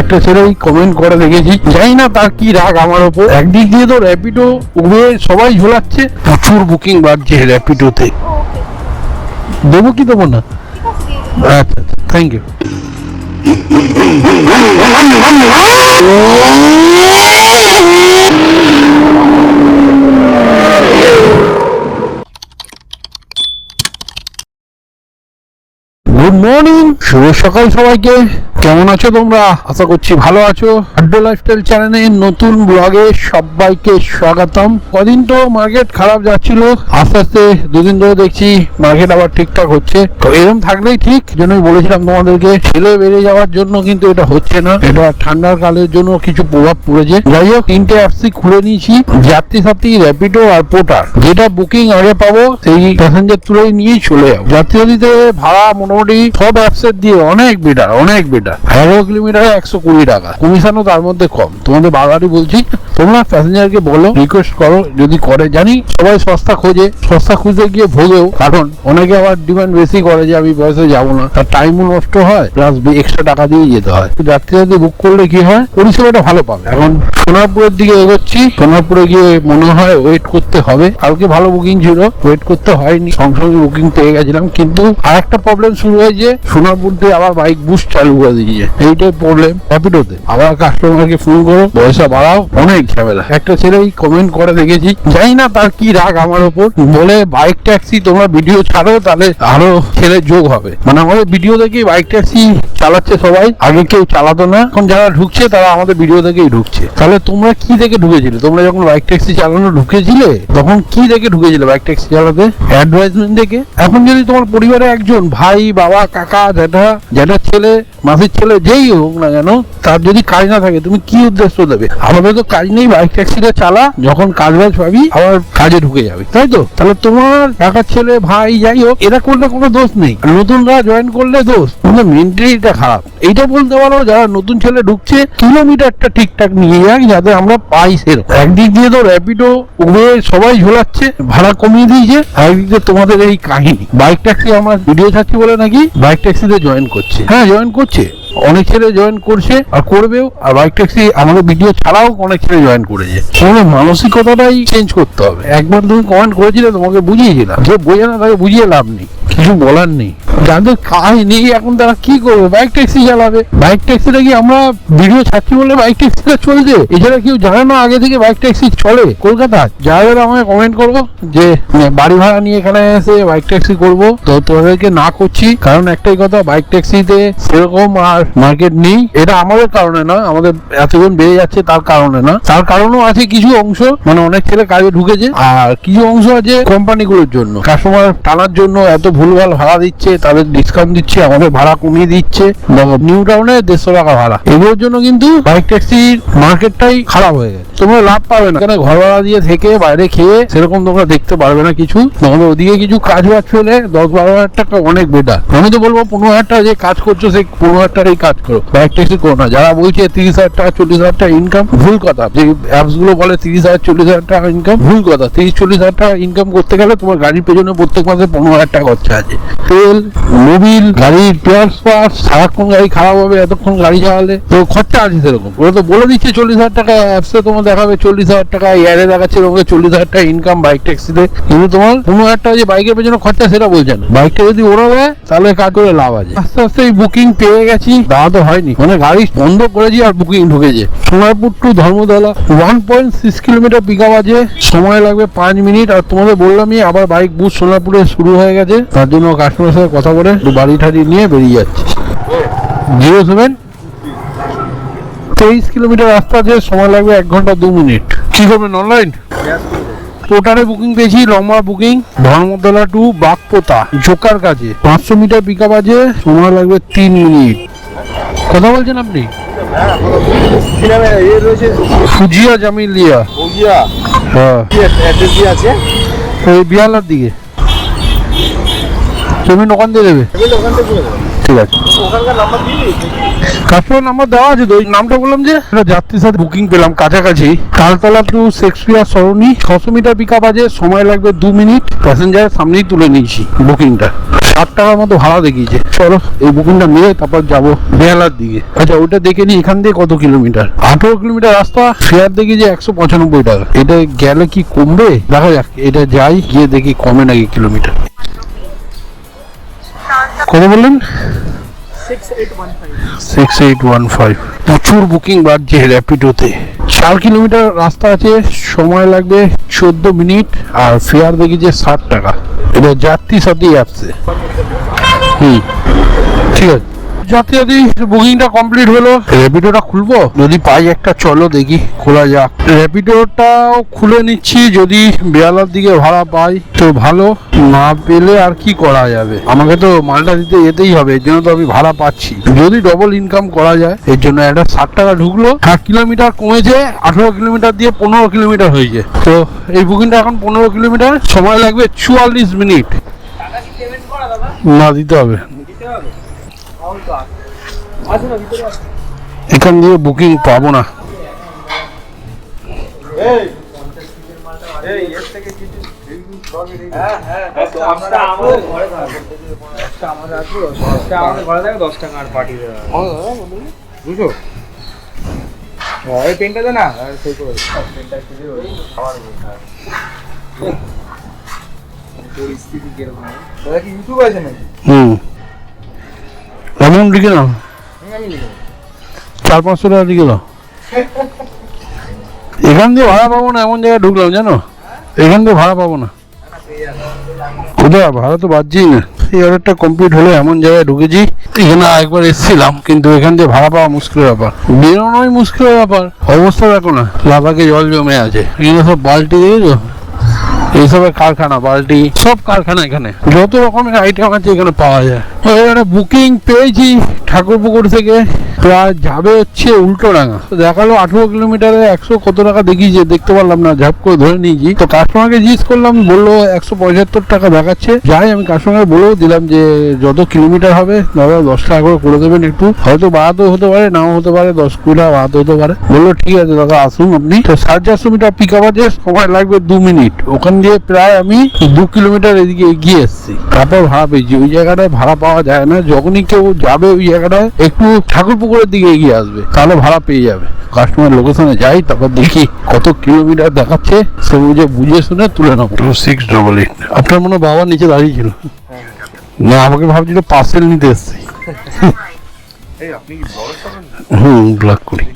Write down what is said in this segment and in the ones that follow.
একটা ছেলে ওই কমেন্ট করে দেখেছি। জানি না তার কি রাগ আমার ওপর। একদিক দিয়ে তো র্যাপিডো উবে সবাই ঝোলাচ্ছে। প্রচুর বুকিং বাড়ছে র্যাপিডোতে দেবো কি দেবো না? আচ্ছা আচ্ছা থ্যাংক ইউ গুড মর্নিং শুভ সকাল সবাইকে। কেমন আছো তোমরা? আশা করছি ভালো আছো। আড্ডো লাইফস্টাইল চ্যানেলে নতুন ব্লগে সবাইকে স্বাগতম। কদিন তো মার্কেট খারাপ যাচ্ছিল। আস্তে আস্তে দুদিন ধরে দেখছি মার্কেট আবার ঠিকঠাক হচ্ছে। তো এরকম থাকলেই ঠিক জন্যই বলেছিলাম তোমাদেরকে, ছেলে বেড়ে যাওয়ার জন্য কিন্তু এটা হচ্ছে না। এটা ঠান্ডার কালের জন্য কিছু প্রভাব পড়েছে। যাই হোক, তিনটে অ্যাপসই খুলে নিয়েছি। যাত্রী সাথী র্যাপিডো আর পোটার যেটা বুকিং আগে পাবো, সেই প্যাসেঞ্জার তুলে নিয়েই চলে যাব। যাত্রী সাথীতে ভাড়া মোটামুটি সব অ্যাপসের দিয়ে অনেক বেটার অনেক বেটার এগারো কিলোমিটারে একশো কুড়ি টাকা। কমিশনও তার মধ্যে কম। তোমাদের বারবারই বলছি, তোমরা প্যাসেঞ্জারকে বলো রিকোয়েস্ট করো, যদি করে জানি, সবাই সস্তা খোঁজে। সস্তা খুঁজতে গিয়ে ভোগেও কারণ অনেকে আবার ডিমান্ড বেশি করে যে আমি বয়সে যাব না। তার টাইমও নষ্ট হয় প্লাস এক্সট্রা টাকা দিয়ে যেতে হয়। যাত্রী যদি বুক করলে কি হয়? পরিষেবাটা ভালো পাবে। এখন সোনারপুরের দিকে এগোচ্ছি। সোনারপুরে গিয়ে মনে হয় ওয়েট করতে হবে। কালকে ভালো বুকিং ছিল ওয়েট করতে হয়নি। সঙ্গে বুকিং পেয়ে গেছিলাম। কিন্তু আর একটা প্রবলেম শুরু হয়েছে সোনারপুর দিয়ে আবার বাইক বুস্ট চালু করে দিয়েছে এইটাই প্রবলেম র্যাপিডোতে আবার কাস্টমারকে ফোন করো, পয়সা বাড়াও, অনেক ঝামেলা। একটা ছেলেই কমেন্ট করে, দেখেছি, জানি না তার কি রাগ আমার ওপর বলে বাইক ট্যাক্সি তোমরা ভিডিও ছাড়ো, তাহলে আরও ছেলে যোগ হবে। মানে আমাদের ভিডিও দেখে বাইক ট্যাক্সি চালাচ্ছে সবাই। আগে কেউ চালাতো না, এখন যারা ঢুকছে, তারা আমাদের ভিডিও দেখেই ঢুকছে। তাহলে তোমরা কি দেখে ঢুকেছিলে? তোমরা যখন বাইক ট্যাক্সি চালানো ঢুকেছিলে, তখন কি দেখে ঢুকেছিলে বাইক ট্যাক্সি চালাতে? অ্যাডভাইজমেন্ট দেখে? এখন যদি তোমার পরিবারে একজন ভাই, বাবা কাকা জ্যাঠা জ্যাঠার ছেলে, মাসির ছেলে, যেই হোক না কেন, তার যদি কাজ না থাকে, তুমি কি উদ্দেশ্য দেবে? আমাদের তো কাজ নেই বাইক ট্যাক্সিটা চালা, যখন কাজ বাজ পাবি, আবার কাজে ঢুকে যাবে, তাই তো? তাহলে তোমার কাকার ছেলে, ভাই, যাই হোক, এরা করলে কোনো দোষ নেই। নতুনরা জয়েন করলে দোষ, কিন্তু মেন্টালিটা খারাপ। এইটা বলতে পারো, যারা নতুন ছেলে ঢুকছে, কিলোমিটারটা ঠিকঠাক নিয়ে যাক, যাতে আমরা পাই সেরকম। একদিক দিয়ে তো র্যাপিডো উবের সবাই ঝোলাচ্ছে, ভাড়া কমিয়ে দিয়েছে একদিক তোমাদের এই কাহিনী। বাইক ট্যাক্সি আমার ভিডিও ছাড়ছি বলে নাকি? বাইক ট্যাক্সিতে জয়েন করছে। হ্যাঁ জয়েন করছে। অনেক ছেলে জয়েন করছে আর করবেও আর বাইক ট্যাক্সি আমাদের ভিডিও ছাড়াও অনেক ছেলে জয়েন করেছে। তোমাদের মানসিকতাটাই চেঞ্জ করতে হবে। একবার তুমি কমেন্ট করেছিলে তোমাকে বুঝিয়েছিলাম। যে বোঝে না তাকে বুঝিয়ে লাভ নেই। কিছু বলার নেই। যাদের কাজ নেই, এখন তারা কি করবে? বাইক ট্যাক্সি চালাবে। বাইক ট্যাক্সিটা কি আমরা ভিডিও ছাড়ছি বলে বাইক ট্যাক্সিটা চলছে? এছাড়া কেউ জানে না আগে থেকে বাইক ট্যাক্সি চলে কলকাতায়? যারা যারা আমাকে কমেন্ট করব যে বাড়ি ভাড়া নিয়ে এখানে এসে বাইক ট্যাক্সি করব? তো তোদেরকে না করছি, কারণ একটাই কথা বাইক ট্যাক্সিতে সেরকম আর মার্কেট নেই। এটা আমাদের কারণে না, আমাদের এতজন বেড়ে যাচ্ছে তার কারণে না। তার কারণও আছে কিছু অংশ মানে অনেক ছেলে কাজে ঢুকেছে, আর কিছু অংশ আছে কোম্পানিগুলোর জন্য। কাস্টমার টানার জন্য এত ভুলভাল ভাড়া দিচ্ছে তাদের ডিসকাউন্ট দিচ্ছে আমাদের ভাড়া কমিয়ে দিচ্ছে। নিউ টাউনে দেড়শো টাকা ভাড়া। এগুলোর জন্য কিন্তু বাইক ট্যাক্সির মার্কেটটাই খারাপ হয়ে গেছে। তোমরা লাভ পাবে না। কেন ঘর ভাড়া দিয়ে থেকে বাইরে খেয়ে সেরকম তোমরা দেখতে পারবে না কিছু। তোমাদের ওদিকে কিছু কাজ বাজ পেলে দশ বারো হাজার টাকা অনেক বেটার আমি তো বলব পনেরো হাজার টাকা যে কাজ করছ সেই পনেরো হাজার টাকাই কাজ করো। বাইক ট্যাক্সি করো না। যারা বলছে তিরিশ হাজার টাকা চল্লিশ হাজার টাকা ইনকাম ভুল কথা। যে অ্যাপসগুলো বলে তিরিশ হাজার চল্লিশ হাজার টাকা ইনকাম ভুল কথা। তিরিশ চল্লিশ হাজার টাকা ইনকাম করতে গেলে তোমার গাড়ির পেছনে প্রত্যেক মাসে পনেরো হাজার টাকা খরচা। আছে। তেল মোবিল গাড়ির পার্টস সারাক্ষণ গাড়ি খারাপ হবে এতক্ষণ গাড়ি চালালে। তো খরচা আছে সেরকম। ওরা তো বলে দিচ্ছে চল্লিশ হাজার টাকা অ্যাপসে তোমার দেখাবে চল্লিশ হাজার টাকা এয়ারে দেখাচ্ছে তোমাকে চল্লিশ হাজার টাকা ইনকাম বাইক ট্যাক্সিতে কিন্তু তোমার পনেরো হাজার টাকা যে বাইকের পেছনে খরচা সেটা বলছে না। বাইকটা যদি ওরা দেয় তাহলে কাজ করে লাভ আছে। আস্তে আস্তে এই বুকিং পেয়ে গেছি। দাওয়া তো হয়নি। মানে গাড়ি বন্ধ করেছি আর বুকিং ঢুকেছে। Sonarpur to Dharmatala one point six kilometre pick up আছে। সময় লাগবে পাঁচ মিনিট আর তোমাদের বললামই আবার বাইক বুথ সোনারপুরে শুরু হয়ে গেছে। তার জন্য কাস্টমারের সাথে কথা বলে একটু বাড়ি ঠাড়ি নিয়ে বেরিয়ে যাচ্ছি। জিরো সেভেন তেইশ কিলোমিটার রাস্তা আছে সময় লাগবে এক ঘণ্টা দু মিনিট। কি করবেন অনলাইন টোটালে বুকিং পেয়েছি লম্বা বুকিং ধর্মতলা টু বাগপোতা জোকার কাছে পাঁচশো মিটার পিক আপ আছে সময় লাগবে তিন মিনিট। কথা বলছেন আপনি? ফুজিয়া জামিলিয়া। হ্যাঁ। এই বিহালার দিকে। তুমি ওখান দিয়ে দেবে। ঠিক আছে। ওখানকার নাম্বার দিবি। কাস্টমার নাম্বার দেওয়া আছে তো ওই নামটা বললাম যে? এটা যাত্রীর সাথে বুকিং পেলাম কাছাকাছি। তালতলা টু শেক্সপিয়ার সরণি ছশো মিটার পিক আপ আছে সময় লাগবে দু মিনিট। প্যাসেঞ্জারের সামনেই তুলে নিয়েছি বুকিংটা ষাট টাকার মতো ভাড়া দেখিয়েছে। চলো এই বুকিংটা নিয়ে তারপর যাব বেহালার দিকে। আচ্ছা ওটা দেখে নি এখান থেকে কত কিলোমিটার আঠেরো কিলোমিটার রাস্তা ফেয়ার দেখি যে একশো পঁচানব্বই টাকা। এটা গেলে কি কমবে? দেখা যাক এটা যাই গিয়ে দেখি কমে নাকি কিলোমিটার কত বললেন? সিক্স এইট ওয়ান ফাইভ প্রচুর বুকিং বাড়ছে র্যাপিডোতে চার কিলোমিটার রাস্তা আছে সময় লাগবে চোদ্দ মিনিট আর ফেয়ার দেখি যে ষাট টাকা। এটা যাত্রী সাথেই আসছে। হুম ঠিক আছে। যাত্রী যাত্রী বুকিংটা কমপ্লিট হলো। র্যাপিডোটা খুলবো? যদি পাই একটা চলো দেখি খোলা যাক। র্যাপিডোটাও খুলে নিচ্ছি যদি বেয়ালার দিকে ভাড়া পাই তো ভালো। না পেলে আর কি করা যাবে? আমাকে তো মালটা দিতে যেতেই হবে এর জন্য তো আমি ভাড়া পাচ্ছি। যদি ডবল ইনকাম করা যায় এর জন্য একটা ষাট টাকা ঢুকলো ষাট কিলোমিটার কমেছে আঠেরো কিলোমিটার দিয়ে পনেরো কিলোমিটার হয়েছে। তো এই বুকিংটা এখন পনেরো কিলোমিটার সময় লাগবে চুয়াল্লিশ মিনিট। না দিতে হবে? এখান দিয়ে বুকিং পাবো না। দশ টাকা আর পাঠিয়ে দেওয়া বুঝো এই পেনটা দে না। আর সেই করে পেনটা দিয়ে ওই খাবার বসে পরিস্থিতি কীরকম? দাদা কি ইউটিউব আছে নাকি? হুম। এমন লিখে দেবো। চার পাঁচশো টাকা লিখে দাও এখান দিয়ে ভাড়া পাবো না, এমন জায়গায় ঢুকলাম, জানো? এখান দিয়ে ভাড়া পাবো না। কোথায়? ভাড়া তো বাজছেই না। এই অর্ডারটা কমপ্লিট হলে এমন জায়গায় ঢুকেছি, এখানে একবার এসেছিলাম, কিন্তু এখান দিয়ে ভাড়া পাওয়া মুশকিলের ব্যাপার। বেরোনোই মুশকিলের ব্যাপার। অবস্থা দেখো না লাভাকে জল জমে আছে। এখানে সব বালতি, দেখেছ? এইসবের কারখানা বাল্টি সব কারখানা এখানে। যত রকমের আইটেম আছে এখানে পাওয়া যায়। এখানে বুকিং পেয়েছি ঠাকুর পুকুর থেকে। প্রায় যাবে হচ্ছে উল্টো ডাঙা দেখাল আঠেরো কিলোমিটারে একশো কত টাকা দেখিয়েছে, দেখতে পারলাম না, ঝাপ করে ধরে নিয়েছি। তো কাস্টমারকে জিজ্ঞেস করলাম, বলল একশো পঁচাত্তর টাকা দেখাচ্ছে। যাই, আমি কাস্টমারকে বলেও দিলাম যে যত কিলোমিটার হবে, দাদা দশ টাকা করে করে দেবেন একটু। হয়তো বাড়াতেও হতে পারে, নাও হতে পারে, দশ কুড়ি টাকা বাড়াতে হতে পারে। বলল, ঠিক আছে দাদা, আসুন আপনি। তো সাড়ে চারশো মিটার পিক আপ আছে, সময় লাগবে দু মিনিট। ওখান দিয়ে প্রায় আমি দু কিলোমিটার এদিকে এগিয়ে এসেছি। তারপর ভাড়া পেয়েছি। ওই জায়গাটায় ভাড়া পাওয়া যায় না। যখনই কেউ যাবে ওই জায়গাটায়, একটু ঠাকুর পুকুরের দিকে এগিয়ে আসবে তাহলে ভাড়া পেয়ে যাবে। কাস্টমার লোকেশনে যাই তারপর দেখি কত কিলোমিটার দেখাচ্ছে সে বুঝে বুঝে শুনে তুলে নেব। টু সিক্স ডবল এইট আপনার মনে হয় বাবা নিচে দাঁড়িয়ে ছিল? না আমাকে ভাবছিল পার্সেল নিতে এসছি। এই আপনি কি বড় সবেন হুম ব্লক করি।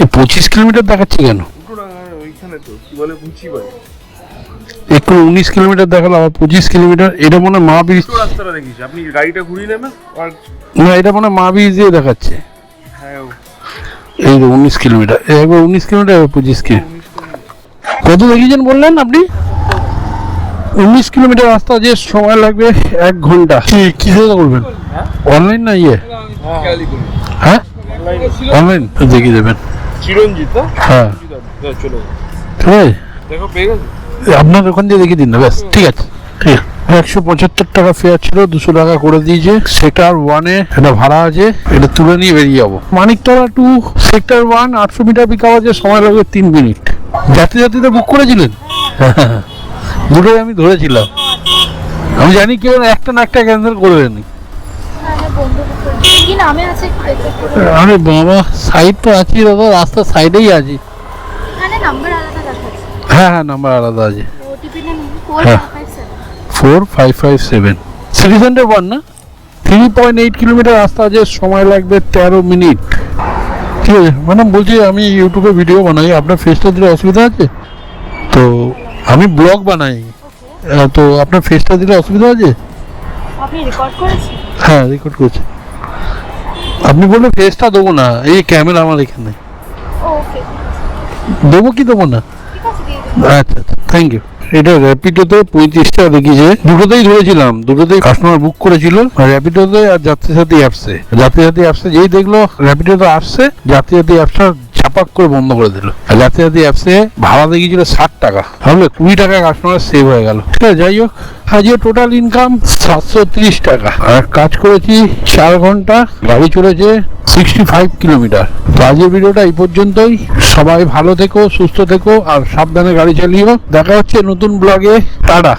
এই পঁচিশ কিলোমিটার দেখাচ্ছে কেন? ওইখানে তো কি বলে বুঝি একটু উনিশ কিলোমিটার দেখাল আবার পঁচিশ কিলোমিটার এটা মনে হয় মা ব্রিজ রাস্তাটা দেখিস আপনি গাড়িটা ঘুরিয়ে নেবেন? না এটা মনে হয় মা ব্রিজ দিয়ে দেখাচ্ছে। হ্যাঁ এই তো উনিশ কিলোমিটার একবার উনিশ কিলোমিটার একবার পঁচিশ কিলো কত দেখিয়েছেন বললেন আপনি? উনিশ কিলোমিটার রাস্তা যে সময় লাগবে এক ঘণ্টা। কিসে করবেন? অনলাইন না ইয়ে? হ্যাঁ? অনলাইন দেখিয়ে দেবেন। চিরঞ্জিত? হ্যাঁ। চলো দেখো পেয়ে গেছো? আপনার ওখান দিয়ে দেখিয়ে দিন না ব্যাস ঠিক আছে। ঠিক। আছে একশো পঁচাত্তর টাকা ফেয়ার ছিল দুশো টাকা করে দিয়েছে। সেক্টর ওয়ানে এটা ভাড়া আছে এটা তুলে নিয়ে বেরিয়ে যাব। মানিকতলা টু সেক্টর ওয়ান আটশো মিটার পিক আছে সময় লাগবে তিন মিনিট যাত্রী যাত্রীতে বুক করেছিলেন? দুটোই আমি ধরেছিলাম। আমি জানি কেউ একটা না একটা ক্যান্সেল করবেন হ্যাঁ, বন্ধু কি নামে আছে একটু দেখতে পারো? আরে বাবা সাইড তো আছি দাদা রাস্তার সাইডেই আছি এখানে নাম্বার আলাদা দেখাচ্ছে হ্যাঁ হ্যাঁ নাম্বার আলাদা আছে। হ্যাঁ। Four five five seven city centre one না। থ্রি পয়েন্ট এইট কিলোমিটার রাস্তা আছে সময় লাগবে তেরো মিনিট ঠিক আছে ম্যাডাম বলছি আমি ইউটিউবে ভিডিও বানাই আপনার ফেসটা দিলে অসুবিধা আছে? তো আমি ব্লগ বানাই। তো আপনার ফেসটা দিলে অসুবিধা আছে? আপনি রেকর্ড করেছেন? হ্যাঁ রেকর্ড করছি। আপনি বললে ফেসটা দেবো না এই ক্যামেরা আমার এখানে। দেবো কি দেবো না? আচ্ছা আচ্ছা। থ্যাংক ইউ এটা র্যাপিডোতে পঁয়ত্রিশটা দেখিয়েছে দুটোতেই ধরেছিলাম দুটোতেই কাস্টমার বুক করেছিল র্যাপিডোতে আর যাত্রী সাথী অ্যাপসে যাত্রী সাথী অ্যাপসে যেই দেখল র্যাপিডোতে আসছে যাত্রী সাথী অ্যাপসটা চাপাক করে বন্ধ করে দিল। যাতে যাতে অ্যাপসে ভাড়া দেখিয়েছিল ষাট টাকা। তাহলে কুড়ি টাকা কাস্টমার সেভ হয়ে গেল। ঠিক আছে, যাই হোক, আজকে টোটাল ইনকাম সাতশো তিরিশ টাকা। আর কাজ করেছি চার ঘণ্টা, গাড়ি চলেছে সিক্সটি ফাইভ কিলোমিটার তো আজকের ভিডিওটা এই পর্যন্তই। সবাই ভালো থেকো, সুস্থ থেকো, আর সাবধানে গাড়ি চালিও। দেখা হচ্ছে নতুন ব্লগে টাটা।